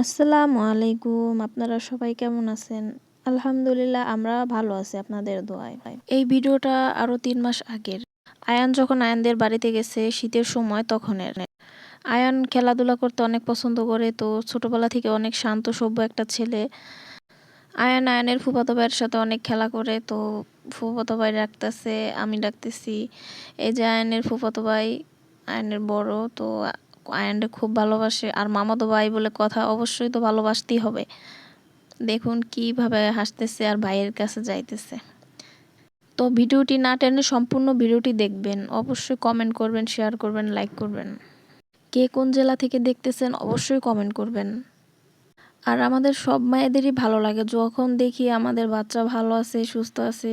আসসালামু আলাইকুম। আপনারা সবাই কেমন আছেন? আলহামদুলিল্লাহ, আমরা ভালো আছি আপনাদের দোয়ায়। এই ভিডিওটা আরও তিন মাস আগের। আয়ান যখন আয়ানদের বাড়িতে গেছে, শীতের সময় তখনের আয়ান খেলাধুলা করতে অনেক পছন্দ করে, তো ছোটবেলা থেকে অনেক শান্ত, সভ্য একটা ছেলে। আয়ান আয়ানের ফুফাতো ভাইয়ের সাথে অনেক খেলা করে, তো ফুফাতো ভাই ডাকতেছে, আমি ডাকতেছি। এই যে আয়ানের ফুফাতো ভাই, আয়ানের বড়, তো আয়ানরে খুব ভালোবাসে। আর মামাতো ভাই বলে কথা অবশ্যই তো ভালোবাসতেই হবে। দেখুন কীভাবে হাসতেছে আর ভাইয়ের কাছে যাইতেছে। তো ভিডিওটি না টেনে সম্পূর্ণ ভিডিওটি দেখবেন। অবশ্যই কমেন্ট করবেন শেয়ার করবেন লাইক করবেন। কে কোন জেলা থেকে দেখতেছেন অবশ্যই কমেন্ট করবেন। আর আমাদের সব মায়েদেরই ভালো লাগে। যখন দেখি আমাদের বাচ্চা ভালো আছে, সুস্থ আছে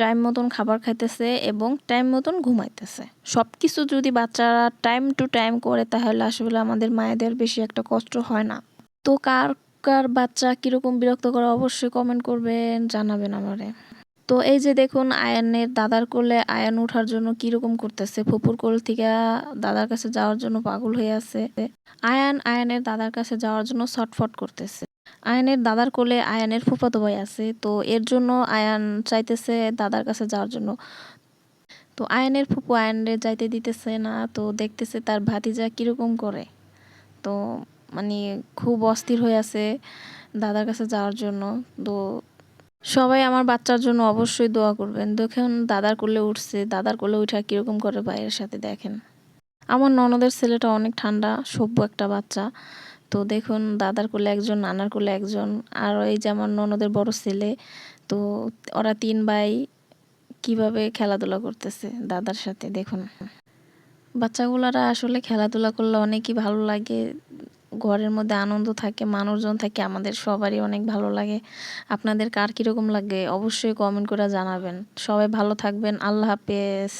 টাইম মতন খাবার খাইতেছে এবং টাইম মতন ঘুমাইতেছে। সব কিছু যদি বাচ্চারা টাইম টু টাইম করে, তাহলে আসলে আমাদের মায়েদের বেশি একটা কষ্ট হয় না। তো কার কার বাচ্চা কীরকম বিরক্ত করে, অবশ্যই কমেন্ট করবেন, জানাবেন আমারে। তো এই যে দেখুন, আয়ানের দাদার কোলে আয়ান ওঠার জন্য কীরকম করতেছে? ফুপুর কোল থেকে দাদার কাছে যাওয়ার জন্য পাগল হয়ে আছে। আয়ান আয়ানের দাদার কাছে যাওয়ার জন্য ছটফট করতেছে। আয়ানের দাদার কোলে আয়ানের ফুফাতো ভাই আছে, তো এর জন্য আয়ান চাইতেছে দাদার কাছে যাওয়ার জন্য। তো আয়ানের ফুপু আয়ানের যাইতে দিতেছে না, তো দেখতেছে তার ভাতিজা কীরকম করে। তো মানে খুব অস্থির হয়ে আছে দাদার কাছে যাওয়ার জন্য। তো সবাই আমার বাচ্চার জন্য অবশ্যই দোয়া করবেন। দেখুন দাদার কোলে উঠছে, দাদার কোলে উঠা কীরকম করে বাইরের সাথে দেখেন। আমার ননদের ছেলেটা অনেক ঠান্ডা, সভ্য একটা বাচ্চা। তো দেখুন, দাদার কোলে একজন, নানার কোলে একজন। আর এই যে আমার ননদের বড় ছেলে, তো ওরা তিন ভাই কীভাবে খেলাধুলা করতেছে দাদার সাথে, দেখুন। বাচ্চাগুলারা আসলে খেলাধুলা করলে অনেকই ভালো লাগে। ঘরের মধ্যে আনন্দ থাকে, মানুষজন থাকে, আমাদের সবারই অনেক ভালো লাগে। আপনাদের কার কীরকম লাগে? অবশ্যই কমেন্ট করে জানাবেন। সবাই ভালো থাকবেন। আল্লাহ হাফেজ।